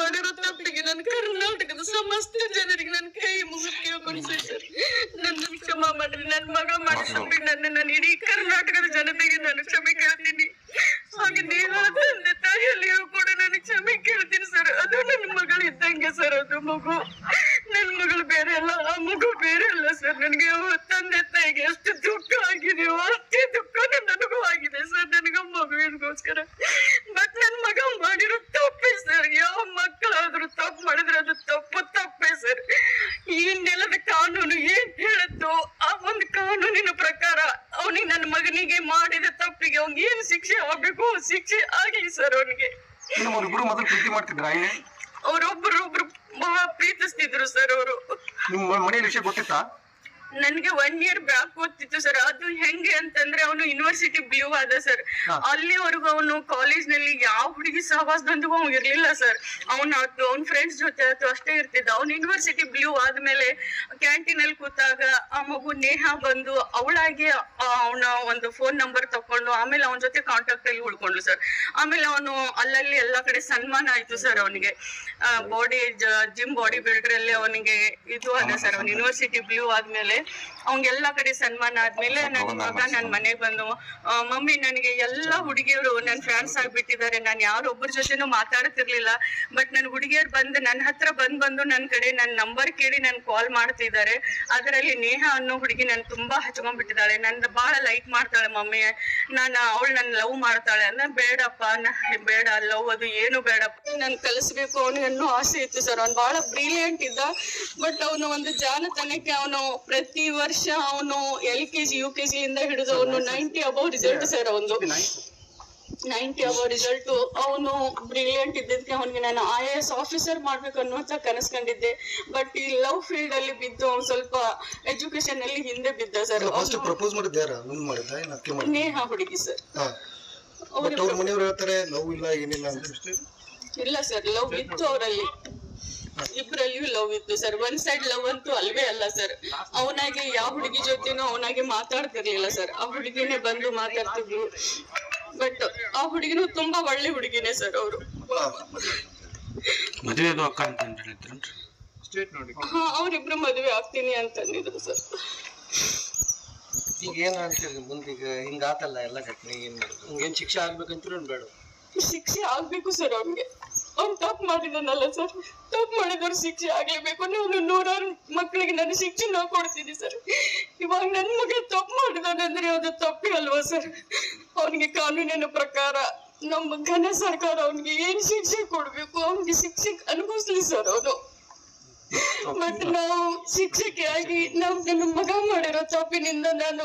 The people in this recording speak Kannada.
ಮಾಡಿರೋ ತಪ್ಪಿಗೆ ನನ್ನ ಕರ್ನಾಟಕದ ಸಮಸ್ತ ಜನರಿಗೆ ನನ್ನ ಕೈ ಮುಗಿದು ಕೇಳ್ಕೊಂಡು ನನ್ನ ಕ್ಷಮ ಮಾಡ್ರಿ ನನ್ನ ಮಗ ತಪ್ಪಿಗೆ ನನ್ನ ನಾನು ಇಡೀ ಕರ್ನಾಟಕದ ಜನತೆಗೆ ನಾನು ಕ್ಷಮೆ ಕೇಳ್ತೀನಿ. ಹಾಗೆ ನೀವು ತಂದೆ ತಾಯಿಯಲ್ಲಿಯೂ ಕೂಡ ನಾನು ಕ್ಷಮೆ ಕೇಳ್ತೀನಿ ಸರ್. ಅದು ನನ್ನ ಮಗಳು ಇದ್ದಂಗೆ ಸರ್, ಅದು ಮಗು. ನನ್ನ ಮಗಳು ಬೇರೆ ಅಲ್ಲ, ಆ ಮಗು ಬೇರೆ ಅಲ್ಲ ಸರ್. ನನಗೆ ತಂದೆ ತಾಯಿಗೆ ಎಷ್ಟು ದುಃಖ ಆಗಿದೆಯೋ ಅಷ್ಟೇ ದುಃಖ ನನಗೂ ಆಗಿದೆ ಸರ್. ನನಗೆ ಮಗುವಿಗೋಸ್ಕರ ಬಟ್ ನನ್ನ ಮಗ ಮಾಡಿರೋ ತಪ್ಪೇ ಸರ್ ಯಾವ ಮಕ್ಕಳಾದ್ರೂ ತಪ್ಪು ಮಾಡಿದ್ರೆ ಅದು ತಪ್ಪು ತಪ್ಪೇ ಸರ್ ಈ ನೆಲದ ಕಾನೂನು ಏನ್ ಹೇಳುತ್ತೋ ಆ ಒಂದು ಕಾನೂನಿನ ಪ್ರಕಾರ ಅವನಿಗೆ ನನ್ನ ಮಗನಿಗೆ ಮಾಡಿದ ತಪ್ಪಿಗೆ ಅವ್ನಿಗೆ ಏನ್ ಶಿಕ್ಷೆ ಆಗ್ಬೇಕು? ಶಿಕ್ಷೆ ಆಗ್ಲಿ ಸರ್ ಅವನಿಗೆ. ಮೊದಲು ಪ್ರೀತಿ ಮಾಡ್ತಿದ್ರ ಅವ್ರೊಬ್ರು ಒಬ್ರು ಬಹಳ ಪ್ರೀತಿಸ್ತಿದ್ರು ಸರ್ ಅವರು. ನಿಮ್ಮ ಮನೆಯಲ್ಲಿ ವಿಷಯ ಗೊತ್ತಿತ್ತಾ? ನನ್ಗೆ ಒನ್ ಇಯರ್ ಬ್ಯಾಕ್ ಓದ್ತಿತ್ತು ಸರ್ ಅದು ಹೆಂಗೆ ಅಂತಂದ್ರೆ ಅವನು ಯೂನಿವರ್ಸಿಟಿ ಬ್ಲೂ ಆದ ಸರ್ ಅಲ್ಲಿವರೆಗೂ ಅವನು ಕಾಲೇಜ್ನಲ್ಲಿ ಯಾವ ಹುಡುಗಿ ಸಹವಾಸದೊಂದಿಗೂ ಅವ್ನು ಇರ್ಲಿಲ್ಲ ಸರ್ ಅವನ ಅವ್ನ ಫ್ರೆಂಡ್ಸ್ ಜೊತೆ ಅಥವಾ ಅಷ್ಟೇ ಇರ್ತಿದ್ದ. ಅವ್ನು ಯೂನಿವರ್ಸಿಟಿ ಬ್ಲೂ ಆದ್ಮೇಲೆ ಕ್ಯಾಂಟೀನ್ ಅಲ್ಲಿ ಕೂತಾಗ ಆ ಮಗು ನೇಹ ಬಂದು ಅವಳಾಗಿ ಅವನ ಒಂದು ಫೋನ್ ನಂಬರ್ ತಕೊಂಡು ಆಮೇಲೆ ಅವನ ಜೊತೆ ಕಾಂಟ್ಯಾಕ್ಟ್ ಅಲ್ಲಿ ಉಳ್ಕೊಂಡ್ಲು ಸರ್ ಆಮೇಲೆ ಅವನು ಅಲ್ಲಲ್ಲಿ ಎಲ್ಲಾ ಕಡೆ ಸನ್ಮಾನ ಆಯ್ತು ಸರ್ ಅವನಿಗೆ. ಬಾಡಿ ಜಿಮ್ ಬಾಡಿ ಬಿಲ್ಡರ್ ಅಲ್ಲಿ ಅವನಿಗೆ ಇದು ಅದ ಸರ್ ಅವ್ನು ಯೂನಿವರ್ಸಿಟಿ ಬ್ಲೂ ಆದ್ಮೇಲೆ ಅವ್ನಿಗೆ ಎಲ್ಲಾ ಕಡೆ ಸನ್ಮಾನ ಆದ್ಮೇಲೆ ನನ್ನ ಮಗ ನನ್ ಮನೆಗ್ ಬಂದು ಮಮ್ಮಿ ನನಗೆ ಎಲ್ಲಾ ಹುಡುಗಿಯರು ನನ್ ಫ್ಯಾನ್ಸ್ ಆಗ್ಬಿಟ್ಟಿದ್ದಾರೆ. ನಾನು ಯಾರೊಬ್ಬರ ಜೊತೆನೂ ಮಾತಾಡ್ತಿರ್ಲಿಲ್ಲ. ಬಟ್ ನನ್ ಹುಡುಗಿಯರು ಬಂದು ನನ್ನ ಹತ್ರ ಬಂದ್ ಬಂದು ನನ್ ಕಡೆ ನನ್ ನಂಬರ್ ಕೇಳಿ ನನ್ ಕಾಲ್ ಮಾಡ್ತಿದ್ದಾರೆ. ಅದರಲ್ಲಿ ನೇಹ ಅನ್ನೋ ಹುಡುಗಿ ನನ್ ತುಂಬಾ ಹಚ್ಕೊಂಡ್ಬಿಟ್ಟಿದ್ದಾಳೆ. ನನ್ ಬಹಳ ಲೈಕ್ ಮಾಡ್ತಾಳೆ ಮಮ್ಮಿ. ನಾನು ಅವಳು ನನ್ ಲವ್ ಮಾಡ್ತಾಳೆ. ಅಂದ್ರೆ ಬೇಡಪ್ಪ ಬೇಡ ಲವ್ ಅದು ಏನು ಬೇಡಪ್ಪ. ನನ್ ಕಲಿಸ್ಬೇಕು ಅವನಿಗೆ ಅನ್ನೋ ಆಸೆ ಇತ್ತು ಸರ್. ಅವ್ನು ಬಹಳ ಬ್ರಿಲಿಯಂಟ್ ಇದ್ದ. ಬಟ್ ಅವನು ಒಂದು ಜಾಣತನಕ್ಕೆ ಅವನು ಪ್ರತಿ ವರ್ಷ ಅವನು L K G U K G ಇಂದ ಹಿಡಿದು ಅವನು ನೈಂಟಿ ಅಬೌವ್ ರಿಸಲ್ಟ್ ಸರ್ ಅವನು ನೈಂಟಿ ಅಬೌವ್ ರಿಸಲ್ಟ್ ಅವನು ಬ್ರಿಲಿಯಂಟ್ ಇದ್ದಿದ್ದಕ್ಕೆ ಅವನಿಗೆ ನಾನು ಐ ಎ ಎಸ್ ಆಫೀಸರ್ ಮಾಡ್ಬೇಕು ಅನ್ನುವಂತ ಕನಸ್ಕೊಂಡಿದ್ದೆ. ಬಟ್ ಈ ಲವ್ ಫೀಲ್ಡ್ ಅಲ್ಲಿ ಬಿದ್ದು ಅವ್ನು ಸ್ವಲ್ಪ ಎಜುಕೇಶನ್ ಅಲ್ಲಿ ಹಿಂದೆ ಬಿದ್ದ ಸರ್ ಫಸ್ಟ್ ಪ್ರಪೋಸ್ ಮಾಡಿದ್ದ ಯಾರ? ಮುಂದ್ ಮಾಡಿದ್ದ? ಏನ್ ಅದಕ್ಕೆ ಮಾಡಿದ ನೇಹ ಹುಡುಗಿ ಸರ್ ಹಾ. ಬಟ್ ಅವ್ರ ಮನೆಯವ್ರು ಹೇಳ್ತಾರೆ ಲವ್ ಇಲ್ಲ ಏನಿಲ್ಲ ಅಂತ. ಇಲ್ಲ ಸರ್ ಲವ್ ಇತ್ತು ಅವರಲ್ಲಿ. ಲವ್ ಇತ್ತು ಸರ್ ಒಂದ್ ಸೈಡ್ ಲವ್ ಅಂತೂ ಅಲ್ವೇ ಅಲ್ಲ ಸರ್ ಅವನಾಗೆ ಯಾವ ಹುಡುಗಿ ಜೊತೆನೂ ಅವನಾಗೆ ಮಾತಾಡ್ತಿರ್ಲಿಲ್ಲ ಸರ್ ಆ ಹುಡುಗಿನೇ ಬಂದು ಮಾತಾಡ್ತಿದ್ರು ಬಟ್ ಆ ಹುಡುಗಿನೂ ತುಂಬಾ ಒಳ್ಳೆ ಹುಡುಗಿನೇ ಸರ್ ಅವರು. ಮದುವೆದು ಅಕ್ಕ ಅಂತ ಹಾ ಅವ್ರಿಬ್ರು ಮದುವೆ ಆಗ್ತೀನಿ ಅಂತಂದಿದ್ರು ಸರ್ ಈಗ ಏನ್ ಅಂತೀರಿ ಮುಂದೆ ಈಗ? ಹಿಂಗ ಆತಲ್ಲ ಎಲ್ಲ ಘಟನೆ ಏನ್ ಮಾಡೋದು? ಹಿಂಗೇನ್ ಶಿಕ್ಷೆ ಬೇಡ. ಶಿಕ್ಷೆ ಆಗ್ಬೇಕು ಸರ್ ಅವ್ನಿಗೆ ಅವ್ನು ತಪ್ಪು ಮಾಡಿದಾನಲ್ಲ ಸರ್. ತಪ್ಪು ಮಾಡಿದವ್ರು ಶಿಕ್ಷೆ ಆಗ್ಲೇಬೇಕು. ನಾನು ನೂರಾರು ಮಕ್ಕಳಿಗೆ ನಾನು ಶಿಕ್ಷೆ ನಾವು ಕೊಡ್ತೀನಿ ಸರ್. ಇವಾಗ ನನ್ನ ಮಗ ತಪ್ಪು ಮಾಡಿದಾನಂದ್ರೆ ಅದು ತಪ್ಪೇ ಅಲ್ವಾ ಸರ್? ಅವನಿಗೆ ಕಾನೂನಿನ ಪ್ರಕಾರ ನಮ್ಮ ಘನ ಸರ್ಕಾರ ಅವನಿಗೆ ಏನ್ ಶಿಕ್ಷೆ ಕೊಡ್ಬೇಕು ಅವನಿಗೆ ಶಿಕ್ಷೆ ಅನುಭವಿಸ್ಲಿ ಸರ್ ಅವನು. ಮತ್ತೆ ನಾವು ಶಿಕ್ಷಕಿಯಾಗಿ ನಮ್ಗೆ ನನ್ನ ಮಗ ಮಾಡಿರೋ ತಪ್ಪಿನಿಂದ ನಾನು